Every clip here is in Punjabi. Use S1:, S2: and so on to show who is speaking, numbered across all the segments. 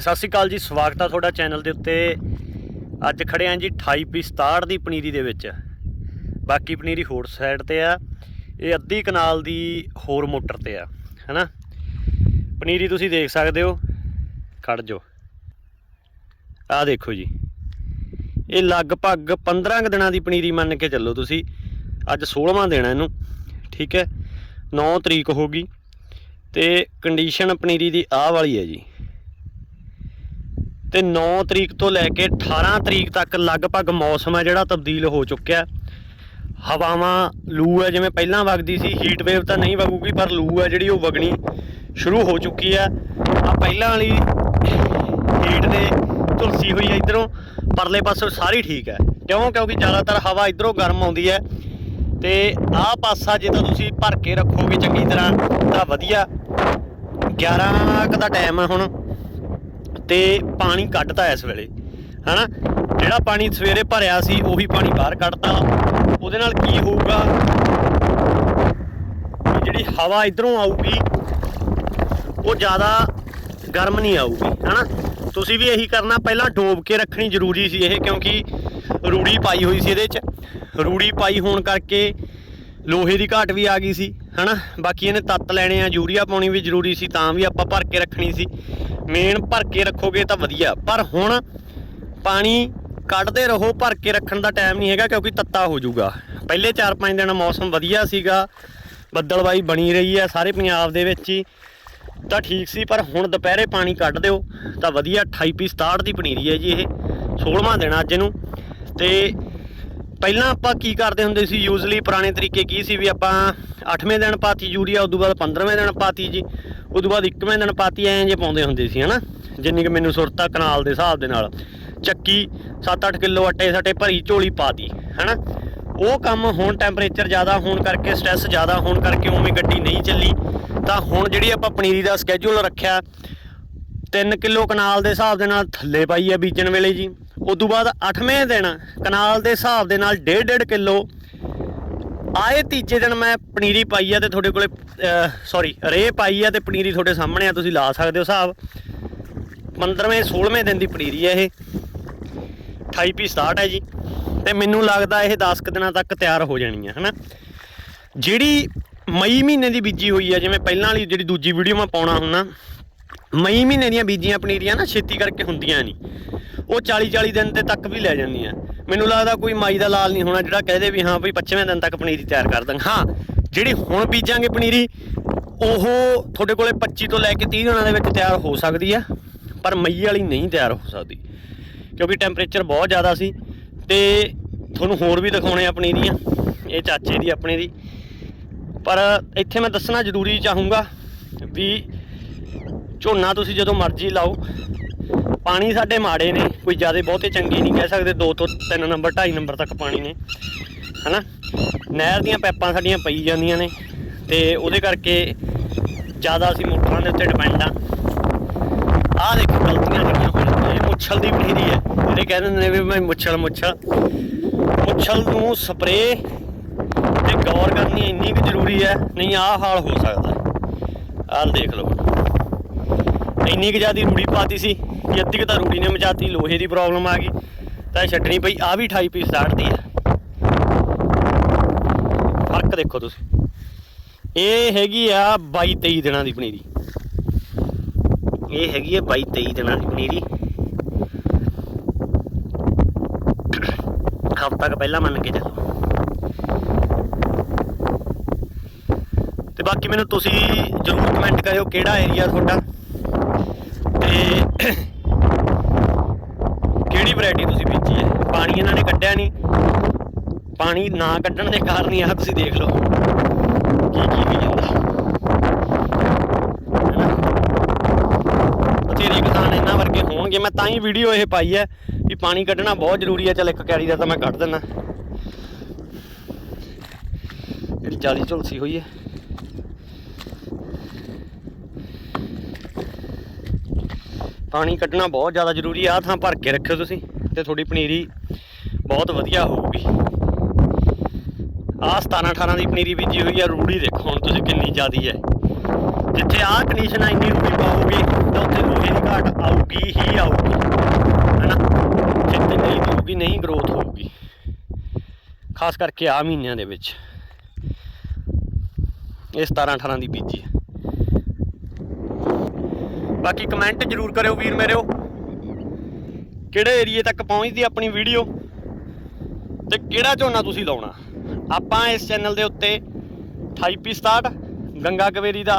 S1: ਸਤਿ ਸ਼੍ਰੀ ਅਕਾਲ ਜੀ, ਸਵਾਗਤ ਆ ਤੁਹਾਡਾ ਚੈਨਲ ਦੇ ਉੱਤੇ। ਅੱਜ ਖੜੇ ਆਂ ਜੀ 28 ਪੀ 67 ਦੀ ਪਨੀਰੀ ਦੇ ਵਿੱਚ। ਬਾਕੀ ਪਨੀਰੀ ਹੋਰ ਸਾਈਡ ਤੇ ਆ। ਇਹ ਅੱਧੀ ਕਨਾਲ ਦੀ ਹੋਰ ਮੋਟਰ ਤੇ ਆ, ਹੈਨਾ? ਪਨੀਰੀ ਤੁਸੀਂ ਦੇਖ ਸਕਦੇ ਹੋ। ਖੜ ਜੋ ਆਹ ਦੇਖੋ ਜੀ। ਇਹ ਲਗਭਗ 15 ਕੁ ਦਿਨਾਂ ਦੀ ਪਨੀਰੀ ਮੰਨ ਕੇ ਚੱਲੋ ਤੁਸੀਂ। ਅੱਜ 16ਵਾਂ ਦਿਨ ਹੈ ਇਹਨੂੰ, ਠੀਕ ਹੈ? 9 ਤਰੀਕ ਹੋ ਗਈ। ਤੇ ਕੰਡੀਸ਼ਨ ਪਨੀਰੀ ਦੀ ਆਹ ਵਾਲੀ ਹੈ ਜੀ। ਤੇ 9 ਤਰੀਕ ਤੋਂ ਲੈ ਕੇ 18 ਤਰੀਕ ਤੱਕ ਲਗਭਗ ਮੌਸਮ ਹੈ ਜਿਹੜਾ ਤਬਦੀਲ ਹੋ ਚੁੱਕਿਆ ਹਵਾਵਾਂ ਲੂ ਹੈ, ਜਿਵੇਂ ਪਹਿਲਾਂ ਵਗਦੀ ਸੀ ਹੀਟ ਵੇਵ ਤਾਂ ਨਹੀਂ ਵਗੂਗੀ, ਪਰ ਲੂ ਹੈ ਜਿਹੜੀ ਉਹ ਵਗਣੀ ਸ਼ੁਰੂ ਹੋ ਚੁੱਕੀ ਹੈ। ਆ ਪਹਿਲਾਂ ਵਾਲੀ ਹੀਟ ਦੇ ਤੁਲਸੀ ਹੋਈ ਹੈ ਇਧਰੋਂ, ਪਰਲੇ ਪਾਸੋਂ ਸਾਰੀ ਠੀਕ ਹੈ। ਕਿਉਂ? ਕਿਉਂਕਿ ਜ਼ਿਆਦਾਤਰ ਹਵਾ ਇਧਰੋਂ ਗਰਮ ਆਉਂਦੀ ਹੈ। ਤੇ ਆਹ ਪਾਸਾ ਜੇ ਤਾਂ ਤੁਸੀਂ ਭਰ ਕੇ ਰੱਖੋਗੇ ਚੰਗੀ ਤਰ੍ਹਾਂ, ਤਾਂ ਵਧੀਆ। 11 ਕੁ ਦਾ ਟਾਈਮ ਹੈ ਹੁਣ। ਤੇ ਪਾਣੀ ਕੱਢਤਾ ਇਸ ਵੇਲੇ, ਹਨਾ? ਜਿਹੜਾ ਪਾਣੀ ਸਵੇਰੇ ਭਰਿਆ ਸੀ, ਉਹੀ ਪਾਣੀ ਬਾਹਰ ਕੱਢਤਾ। ਉਹਦੇ ਨਾਲ ਕੀ ਹੋਊਗਾ? ਜਿਹੜੀ ਹਵਾ ਇਧਰੋਂ ਆਊਗੀ, ਉਹ ਜ਼ਿਆਦਾ ਗਰਮ ਨਹੀਂ ਆਊਗੀ, ਹਨਾ? ਤੁਸੀਂ ਵੀ ਇਹੀ ਕਰਨਾ, ਪਹਿਲਾਂ ਡੋਬ ਕੇ ਰੱਖਣੀ ਜ਼ਰੂਰੀ ਸੀ ਇਹ, ਕਿਉਂਕਿ ਰੂੜੀ ਪਾਈ ਹੋਈ ਸੀ ਇਹਦੇ 'ਚ। ਰੂੜੀ ਪਾਈ ਹੋਣ ਕਰਕੇ ਲੋਹੇ ਦੀ ਘਾਟ ਵੀ ਆ ਗਈ ਸੀ, ਹਨਾ? ਬਾਕੀ ਇਹਨੇ ਤੱਤ ਲੈਣੇ ਆ, ਯੂਰੀਆ ਪਾਉਣੀ ਵੀ ਜ਼ਰੂਰੀ ਸੀ, ਤਾਂ ਵੀ ਆਪਾਂ ਭਰ ਕੇ ਰੱਖਣੀ ਸੀ। ਮੇਨ ਭਰ ਕੇ ਰੱਖੋਗੇ ਤਾਂ ਵਧੀਆ। ਪਰ ਹੁਣ ਪਾਣੀ ਕੱਢਦੇ ਰਹੋ, ਭਰ ਕੇ ਰੱਖਣ ਦਾ ਟਾਈਮ ਨਹੀਂ ਹੈਗਾ ਕਿਉਂਕਿ ਤੱਤਾ ਹੋ ਜਾਊਗਾ। ਪਹਿਲੇ 4-5 ਦਿਨ ਮੌਸਮ ਵਧੀਆ ਸੀਗਾ ਬੱਦਲਬਾਈ ਬਣੀ ਰਹੀ ਹੈ ਸਾਰੇ ਪੰਜਾਬ ਦੇ ਵਿੱਚ ਹੀ, ਤਾਂ ਠੀਕ ਸੀ, ਪਰ ਹੁਣ ਦੁਪਹਿਰੇ ਪਾਣੀ ਕੱਢ ਦਿਓ, ਤਾਂ ਵਧੀਆ 28 ਪੀ 67 ਦੀ ਪਨੀਰੀ ਹੈ ਜੀ ਇਹ 16ਵਾਂ ਦਿਨ ਅੱਜ ਨੂੰ ਤੇ ਪਹਿਲਾਂ ਆਪਾਂ ਕੀ ਕਰਦੇ ਹੁੰਦੇ ਸੀ ਯੂਜ਼ਲੀ ਪੁਰਾਣੇ ਤਰੀਕੇ ਕੀ ਸੀ ਵੀ ਆਪਾਂ 8ਵੇਂ ਦਿਨ ਪਾਤੀ ਯੂਰੀਆ, ਉਦੋਂ ਬਾਅਦ 15ਵੇਂ ਦਿਨ ਪਾਤੀ ਜੀ। ਉਦੋਂ ਬਾਅਦ 21ਵੇਂ ਦਿਨ ਪਾਤੀ, ਐਂ ਜੇ ਪਾਉਂਦੇ ਹੁੰਦੇ ਸੀ, ਹਨਾ? ਜਿੰਨੀ ਕਿ ਮੈਨੂੰ ਸੁਰਤਾ ਕਨਾਲ ਦੇ ਹਿਸਾਬ ਦੇ ਨਾਲ। ਚੱਕੀ 7-8 ਕਿਲੋ ਆਟੇ ਸੱਟੇ ਭਰੀ ਝੋਲੀ ਪਾਤੀ ਹਨਾ? ਉਹ ਕੰਮ ਹੁਣ ਟੈਂਪਰੇਚਰ ਜ਼ਿਆਦਾ ਹੋਣ ਕਰਕੇ ਸਟ੍ਰੈਸ ਜ਼ਿਆਦਾ ਹੋਣ ਕਰਕੇ ਉਵੇਂ ਗੱਡੀ ਨਹੀਂ ਚੱਲੀ। ਤਾਂ ਹੁਣ ਜਿਹੜੀ ਆਪਾਂ ਪਨੀਰੀ ਦਾ ਸਕੇਜੂਲ ਰੱਖਿਆ 3 ਕਿਲੋ ਕਨਾਲ ਦੇ ਹਿਸਾਬ ਦੇ ਨਾਲ ਥੱਲੇ ਪਾਈ ਆ ਬੀਜਣ ਵੇਲੇ ਜੀ। ਉਦੋਂ ਬਾਅਦ 8ਵੇਂ ਦਿਨ ਕਨਾਲ ਦੇ ਹਿਸਾਬ ਦੇ ਨਾਲ 1.5 ਕਿਲੋ ਆਏ ਤੀਜੇ ਦਿਨ ਮੈਂ ਪਨੀਰੀ ਪਾਈ ਆ ਤੇ ਤੁਹਾਡੇ ਕੋਲੇ ਸੌਰੀ ਰੇ ਪਾਈ ਆ ਤੇ ਪਨੀਰੀ ਤੁਹਾਡੇ ਸਾਹਮਣੇ ਆ, ਤੁਸੀਂ ਲਾ ਸਕਦੇ ਹੋ ਹਿਸਾਬ। 15ਵੇਂ 16ਵੇਂ ਦਿਨ ਦੀ ਪਨੀਰੀ ਹੈ ਇਹ। 28 ਪੀ ਸਟਾਰਟ ਹੈ ਜੀ। ਤੇ ਮੈਨੂੰ ਲੱਗਦਾ ਇਹ 10 ਕੁ ਦਿਨਾਂ ਤੱਕ ਤਿਆਰ ਹੋ ਜਾਣੀ ਹੈ ਹਨਾ? ਜਿਹੜੀ ਮਈ ਮਹੀਨੇ ਦੀ ਬੀਜੀ ਹੋਈ ਹੈ ਜਿਵੇਂ ਪਹਿਲਾਂ ਵਾਲੀ ਜਿਹੜੀ ਦੂਜੀ ਵੀਡੀਓ ਮੈਂ ਪਾਉਣਾ ਹੁੰਨਾ ਮਈ ਮਹੀਨੇ ਦੀਆਂ ਬੀਜੀਆਂ ਪਨੀਰੀਆਂ ਨਾ ਛੇਤੀ ਕਰਕੇ ਹੁੰਦੀਆਂ ਨਹੀਂ। ਉਹ 40 40 ਦਿਨ ਤੇ ਤੱਕ ਵੀ ਲੈ ਜਾਂਦੀਆਂ। ਮੈਨੂੰ ਲੱਗਦਾ ਕੋਈ ਮਾਈ ਦਾ ਲਾਲ ਨਹੀਂ ਹੋਣਾ ਜਿਹੜਾ ਕਹਦੇ ਵੀ ਹਾਂ ਵੀ 25ਵੇਂ ਦਿਨ ਤੱਕ ਪਨੀਰੀ ਤਿਆਰ ਕਰ ਦਾਂਗੇ। ਹਾਂ, ਜਿਹੜੀ ਹੁਣ ਬੀਜਾਂਗੇ ਪਨੀਰੀ, ਉਹ ਤੁਹਾਡੇ ਕੋਲੇ 25 ਤੋਂ ਲੈ ਕੇ 30 ਦਿਨਾਂ ਦੇ ਵਿੱਚ ਤਿਆਰ ਹੋ ਸਕਦੀ ਆ, ਪਰ ਮਈ ਵਾਲੀ ਨਹੀਂ ਤਿਆਰ ਹੋ ਸਕਦੀ, ਕਿਉਂਕਿ ਟੈਂਪਰੇਚਰ ਬਹੁਤ ਜ਼ਿਆਦਾ ਸੀ ਤੇ ਤੁਹਾਨੂੰ ਹੋਰ ਵੀ ਦਿਖਾਉਣੇ ਆ ਪਨੀਰੀਆਂ, ਇਹ ਚਾਚੇ ਦੀ ਆਪਣੇ ਦੀ। ਪਰ ਇੱਥੇ ਮੈਂ ਦੱਸਣਾ ਜ਼ਰੂਰੀ ਚਾਹੂੰਗਾ ਵੀ ਝੋਨਾ ਤੁਸੀਂ ਜਦੋਂ ਮਰਜ਼ੀ ਲਾਓ ਪਾਣੀ ਸਾਡੇ ਮਾੜੇ ਨੇ, ਕੋਈ ਜ਼ਿਆਦਾ ਬਹੁਤੇ ਚੰਗੇ ਨਹੀਂ ਕਹਿ ਸਕਦੇ 2 ਤੋਂ 3 ਨੰਬਰ 2.5 ਨੰਬਰ ਤੱਕ ਪਾਣੀ ਨੇ, ਹਨਾ? ਨਹਿਰ ਦੀਆਂ ਪੈਪਾਂ ਸਾਡੀਆਂ ਪਈ ਜਾਂਦੀਆਂ ਨੇ ਤੇ ਉਹਦੇ ਕਰਕੇ ਜ਼ਿਆਦਾ ਅਸੀਂ ਮੋਟਰਾਂ ਦੇ ਉੱਤੇ ਡਿਪੈਂਡ ਆ। ਆਹ ਦੇਖੋ, ਗਲਤੀਆਂ ਜਿਹੜੀਆਂ ਹੋ ਜਾਂਦੀਆਂ ਇਹ ਮੁੱਛਲ ਦੀ ਪਨੀਰੀ ਹੈ। ਜਿਹੜੇ ਕਹਿੰਦੇ ਨੇ ਵੀ ਮੈਂ ਮੁੱਛਲ ਮੁੱਛਲ। ਮੁੱਛਲ ਨੂੰ ਸਪਰੇ ਤੇ ਗੌਰ ਕਰਨੀ ਇੰਨੀ ਕੁ ਜ਼ਰੂਰੀ ਹੈ, ਨਹੀਂ ਆਹ ਹਾਲ ਹੋ ਸਕਦਾ। ਆਹ ਦੇਖ ਲਓ ਇੰਨੀ ਕੁ ਜ਼ਿਆਦੀ ਰੂੜੀ ਪਾਤੀ ਸੀ। ਕਿ ਅੱਧੀ ਕੁ ਤਾਂ ਰੂੜੀ ਨੇ ਮਚਾਤੀ, ਲੋਹੇ ਦੀ ਪ੍ਰੋਬਲਮ ਆ ਗਈ। ਤਾਂ ਇਹ ਛੱਡਣੀ ਪਈ ਆ ਵੀ 28 ਪੀਸ ਸਾੜਦੀ ਆ। ਫ਼ਰਕ ਦੇਖੋ ਤੁਸੀਂ। ਇਹ ਹੈਗੀ ਆ 22 23 ਦਿਨਾਂ ਦੀ ਪਨੀਰੀ। ਇਹ ਹੈਗੀ ਹੈ 22 23 ਦਿਨਾਂ ਦੀ ਪਨੀਰੀ। ਹਫ਼ਤਾ ਕੁ ਪਹਿਲਾਂ ਮੰਨ ਕੇ ਚੱਲੋ। ਤੇ ਬਾਕੀ ਮੈਨੂੰ ਤੁਸੀਂ ਜਰੂਰ ਕਮੈਂਟ ਕਰਿਓ ਕਿਹੜਾ ਏਰੀਆ ਤੁਹਾਡਾ। ਤੇ ਵੈਰਾਈਟੀ ਤੁਸੀਂ ਬੀਜੀ ਹੈ। ਪਾਣੀ ਇਹਨਾਂ ਨੇ ਕੱਢਿਆ ਨਹੀਂ। ਪਾਣੀ ਨਾ ਕੱਢਣ ਦੇ ਕਾਰਨ ਹੀ ਆ ਤੁਸੀਂ ਦੇਖ ਲਓ। ਕੀ ਕੀ ਵੀ ਜਾਂਦਾ। ਬਥੇਰੇ ਕਿਸਾਨ ਇਹਨਾਂ ਵਰਗੇ ਹੋਣਗੇ। ਮੈਂ ਤਾਂ ਹੀ ਵੀਡੀਓ ਇਹ ਪਾਈ ਹੈ ਵੀ ਪਾਣੀ ਕੱਢਣਾ ਬਹੁਤ ਜ਼ਰੂਰੀ ਹੈ। ਚਲ ਇੱਕ ਕੈਰੀ ਦਾ ਤਾਂ ਮੈਂ ਕੱਢ ਦਿੰਦਾ। ਜਿਹੜੀ 40 ਝੁਲਸੀ ਹੋਈ ਹੈ। ਪਾਣੀ ਕੱਢਣਾ ਬਹੁਤ ਜ਼ਿਆਦਾ ਜ਼ਰੂਰੀ ਆ, ਆਹ ਥਾਂ ਭਰ ਕੇ ਰੱਖਿਓ ਤੁਸੀਂ, ਤੇ ਤੁਹਾਡੀ ਪਨੀਰੀ ਬਹੁਤ ਵਧੀਆ ਹੋਊਗੀ। ਆਹ 17 18 ਦੀ ਪਨੀਰੀ ਬੀਜੀ ਹੋਈ ਆ, ਰੂੜੀ ਦੇਖੋ ਹੁਣ ਤੁਸੀਂ ਕਿੰਨੀ ਜ਼ਿਆਦੀ ਹੈ। ਜਿੱਥੇ ਆਹ ਕੰਡੀਸ਼ਨ ਆ, ਇੰਨੀ ਰੂੜੀ ਪਾਓਗੇ ਤਾਂ ਉੱਥੇ ਲੋਹੇ ਦੀ ਘਾਟ ਆਊਗੀ ਹੀ ਆਊਗੀ, ਹੈਨਾ? ਜਿੱਥੇ ਨਹੀਂ ਹੋਊਗੀ ਨਹੀਂ ਗਰੋਥ ਹੋਊਗੀ। ਖਾਸ ਕਰਕੇ ਆ ਮਹੀਨਿਆਂ ਦੇ ਵਿੱਚ। ਇਹ 17 18 ਦੀ ਬੀਜੀ ਹੈ ਬਾਕੀ ਕਮੈਂਟ ਜਰੂਰ ਕਰਿਓ ਵੀਰ ਮੇਰਿਓ ਕਿਹੜੇ ਏਰੀਏ ਤੱਕ ਪਹੁੰਚਦੀ ਆਪਣੀ ਵੀਡੀਓ ਤੇ ਕਿਹੜਾ ਝੋਨਾ ਤੁਸੀਂ ਲਾਉਣਾ? ਆਪਾਂ ਇਸ ਚੈਨਲ ਦੇ ਉੱਤੇ 2867 ਗੰਗਾ ਕਵੇਰੀ ਦਾ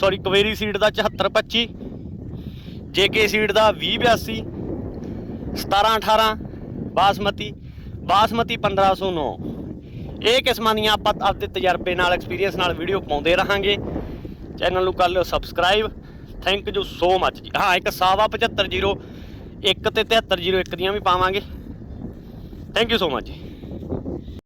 S1: ਸੌਰੀ ਕਵੇਰੀ ਸੀਡ ਦਾ 7425 ਜੇਕੇ ਸੀਡ ਦਾ 2082 1718 ਬਾਸਮਤੀ ਬਾਸਮਤੀ 1509 ਇਹ ਕਿਸਮਾਂ ਦੀਆਂ ਆਪਾਂ ਆਪਦੇ ਤਜਰਬੇ ਨਾਲ ਐਕਸਪੀਰੀਅੰਸ ਨਾਲ ਵੀਡੀਓ ਪਾਉਂਦੇ ਰਹਾਂਗੇ। ਚੈਨਲ ਨੂੰ ਕਰ ਲਿਓ subscribe thank you so much ਜੀ ਹਾਂ, ਇੱਕ ਸਾਵਾ 7501 ਤੇ 7301 ਦੀਆਂ ਵੀ ਪਾਵਾਂਗੇ। ਥੈਂਕ ਯੂ ਸੋ ਮੱਚ ਜੀ।